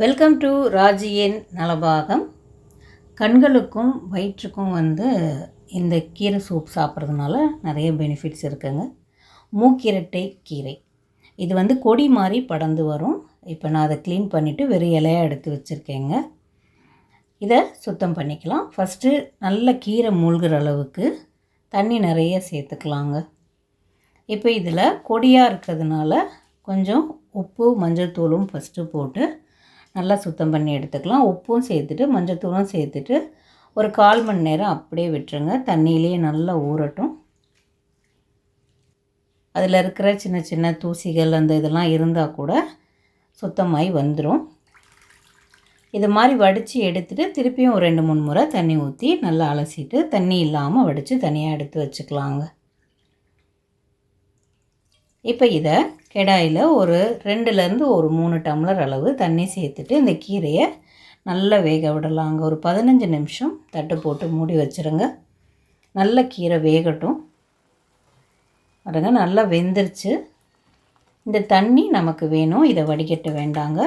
Welcome to ராஜியின் Nalabagam. கண்களுக்கும் வயிற்றுக்கும் வந்து இந்த கீரை சூப் சாப்பிட்றதுனால நிறைய பெனிஃபிட்ஸ் இருக்குங்க. மூக்கிரட்டை கீரை. இது வந்து கொடி மாதிரி படர்ந்து வரும். இப்போ நான் அதை க்ளீன் பண்ணிவிட்டு வெறும் இலையாக எடுத்து வச்சுருக்கேங்க. இதை சுத்தம் பண்ணிக்கலாம். ஃபஸ்ட்டு நல்ல கீரை மூழ்கிற அளவுக்கு தண்ணி நிறைய சேர்த்துக்கலாங்க. இப்போ இதில் கொடியாக இருக்கிறதுனால கொஞ்சம் உப்பு மஞ்சள் தூளும் ஃபஸ்ட்டு போட்டு நல்லா சுத்தம் பண்ணி எடுத்துக்கலாம். உப்பும் சேர்த்துட்டு மஞ்சத்தூளும் சேர்த்துட்டு ஒரு கால் மணி நேரம் அப்படியே விட்டுருங்க. தண்ணியிலேயே நல்லா ஊறட்டும். அதில் இருக்கிற சின்ன சின்ன தூசிகள் அந்த இதெல்லாம் இருந்தால் கூட சுத்தமாகி வந்துடும் இது மாதிரி வடித்து எடுத்துகிட்டு திருப்பியும் ஒரு ரெண்டு மூணு முறை தண்ணி ஊற்றி நல்லா அலசிட்டு தண்ணி இல்லாமல் வடித்து தனியாக எடுத்து வச்சுக்கலாங்க. இப்போ இதை கெடாயில் ஒரு ரெண்டுலேருந்து ஒரு மூணு டம்ளர் அளவு தண்ணி சேர்த்துட்டு இந்த கீரையை நல்லா வேக விடலாங்க ஒரு பதினஞ்சு நிமிஷம் தட்டு போட்டு மூடி வச்சுருங்க. நல்ல கீரை வேகட்டும். பாருங்க நல்லா வெந்துருச்சு. இந்த தண்ணி நமக்கு வேணும். இதை வடிகட்ட வேண்டாங்க.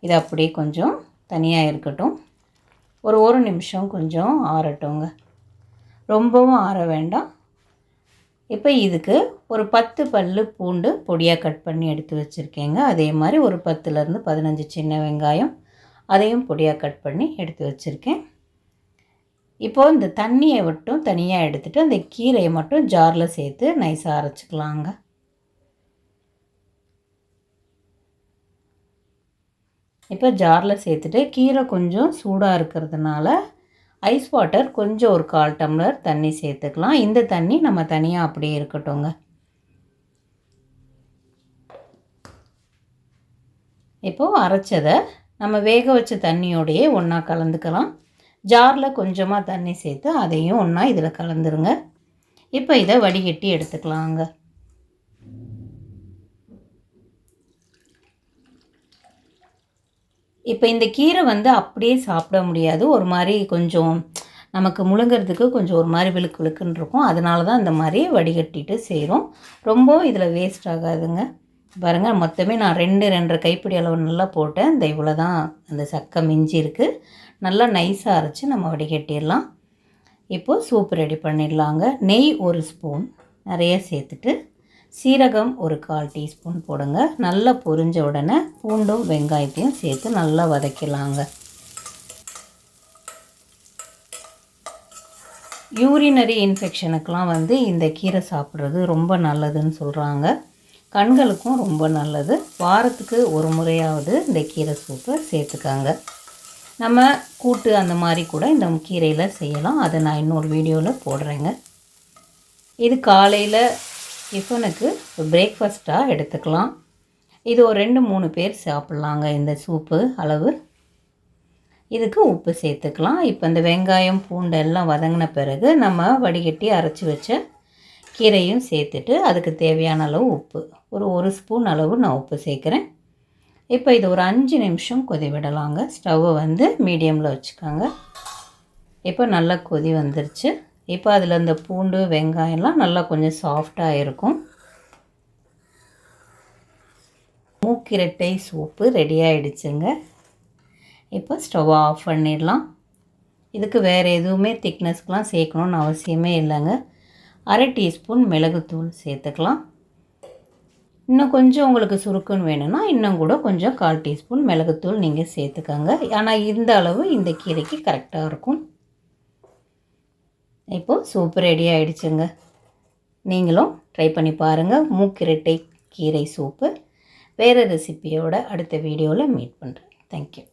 இது அப்படியே கொஞ்சம் தனியாக இருக்கட்டும். ஒரு ஒரு நிமிஷம் கொஞ்சம் ஆறட்டுங்க. ரொம்பவும் ஆற வேண்டாம். இப்போ இதுக்கு ஒரு பத்து பல் பூண்டு பொடியாக கட் பண்ணி எடுத்து வச்சுருக்கேங்க. அதே மாதிரி ஒரு பத்துலேருந்து பதினஞ்சு சின்ன வெங்காயம் அதையும் பொடியாக கட் பண்ணி எடுத்து வச்சுருக்கேன். இப்போது இந்த தண்ணியை மட்டும் தனியாக எடுத்துகிட்டு அந்த கீரையை மட்டும் ஜாரில் சேர்த்து நைஸாக அரைச்சிக்கலாங்க. இப்போ ஜாரில் சேர்த்துட்டு கீரை கொஞ்சம் சூடாக இருக்கிறதுனால ஐஸ் வாட்டர் கொஞ்சம் ஒரு கால் டம்ளர் தண்ணி சேர்த்துக்கலாம். இந்த தண்ணி நம்ம தனியாக அப்படியே இருக்கட்டும்ங்க. இப்போது அரைச்சதை நம்ம வேக வச்ச தண்ணியோடையே ஒன்றா கலந்துக்கலாம். ஜாரில் கொஞ்சமாக தண்ணி சேர்த்து அதையும் ஒன்றா இதில் கலந்துருங்க. இப்போ இதை வடிகட்டி எடுத்துக்கலாங்க. இப்போ இந்த கீரை வந்து அப்படியே சாப்பிட முடியாது. ஒரு மாதிரி கொஞ்சம் நமக்கு முழுங்கிறதுக்கு கொஞ்சம் ஒரு மாதிரி விழுக்கு விழுக்குன்னு இருக்கும். அதனால தான் இந்த மாதிரி வடிகட்டிட்டு செய்கிறோம் ரொம்ப இதில் வேஸ்ட் ஆகாதுங்க. பாருங்கள் மொத்தமே நான் ரெண்டு ரெண்டரை கைப்பிடி அளவு நல்லா போட்டேன். இந்த இவ்வளோ தான் அந்த சக்கை மிஞ்சி இருக்குது நல்லா நைஸாக அரைச்சி நம்ம வடிகட்டிடலாம். இப்போது சூப் ரெடி பண்ணிடலாங்க. நெய் ஒரு ஸ்பூன் நிறைய சேர்த்துட்டு சீரகம் ஒரு கால் டீஸ்பூன் போடுங்க. நல்லா பொரிஞ்ச உடனே பூண்டும் வெங்காயத்தையும் சேர்த்து நல்லா வதக்கலாங்க யூரினரி இன்ஃபெக்ஷனுக்கெலாம் வந்து இந்த கீரை சாப்பிட்றது ரொம்ப நல்லதுன்னு சொல்கிறாங்க கண்களுக்கும் ரொம்ப நல்லது. வாரத்துக்கு ஒரு முறையாவது இந்த கீரை சூப்பை சேர்த்துக்காங்க. நம்ம கூட்டு அந்த மாதிரி கூட இந்த கீரையில் செய்யலாம். அதை நான் இன்னொரு வீடியோவில் போடுறேங்க. இது காலையில் டிஃபனுக்கு பிரேக்ஃபாஸ்ட்டாக எடுத்துக்கலாம். இது ஒரு ரெண்டு மூணு பேர் சாப்பிட்லாங்க இந்த சூப்பு அளவு. இதுக்கு உப்பு சேர்த்துக்கலாம். இப்போ இந்த வெங்காயம் பூண்டு எல்லாம் வதங்கின பிறகு நம்ம வடிகட்டி அரைச்சி வச்ச கீரையும் சேர்த்துட்டு அதுக்கு தேவையான அளவு உப்பு. ஒரு ஒரு ஸ்பூன் அளவு நான் உப்பு சேர்க்குறேன். இப்போ இது ஒரு அஞ்சு நிமிஷம் கொதி விடலாங்க. ஸ்டவ்வை வந்து மீடியமில் வச்சுக்கோங்க. இப்போ நல்லா கொதி வந்துருச்சு. இப்போ அதில் இந்த பூண்டு வெங்காயம்லாம் நல்லா கொஞ்சம் சாஃப்டாக இருக்கும். மூக்கிரட்டை சூப்பு ரெடி ஆகிடுச்சுங்க இப்போ ஸ்டவ் ஆஃப் பண்ணிடலாம். இதுக்கு வேறு எதுவுமே திக்னஸ்க்கெலாம் சேர்க்கணுன்னு அவசியமே இல்லைங்க. அரை டீஸ்பூன் மிளகுத்தூள் சேர்த்துக்கலாம். இன்னும் கொஞ்சம் உங்களுக்கு சுருக்குன்னு வேணும்னா இன்னும் கூட கொஞ்சம் கால் டீஸ்பூன் மிளகுத்தூள் நீங்கள் சேர்த்துக்கோங்க. ஆனால் இந்த அளவு இந்த கீரைக்கு கரெக்டாக இருக்கும். இப்போது சூப் ரெடி ஆகிடுச்சுங்க நீங்களும் ட்ரை பண்ணி பாருங்கள் மூக்கிரட்டை கீரை சூப்பு. வேறு ரெசிப்பியோட அடுத்த வீடியோவில் மீட் பண்ணுறேன் தேங்க்யூ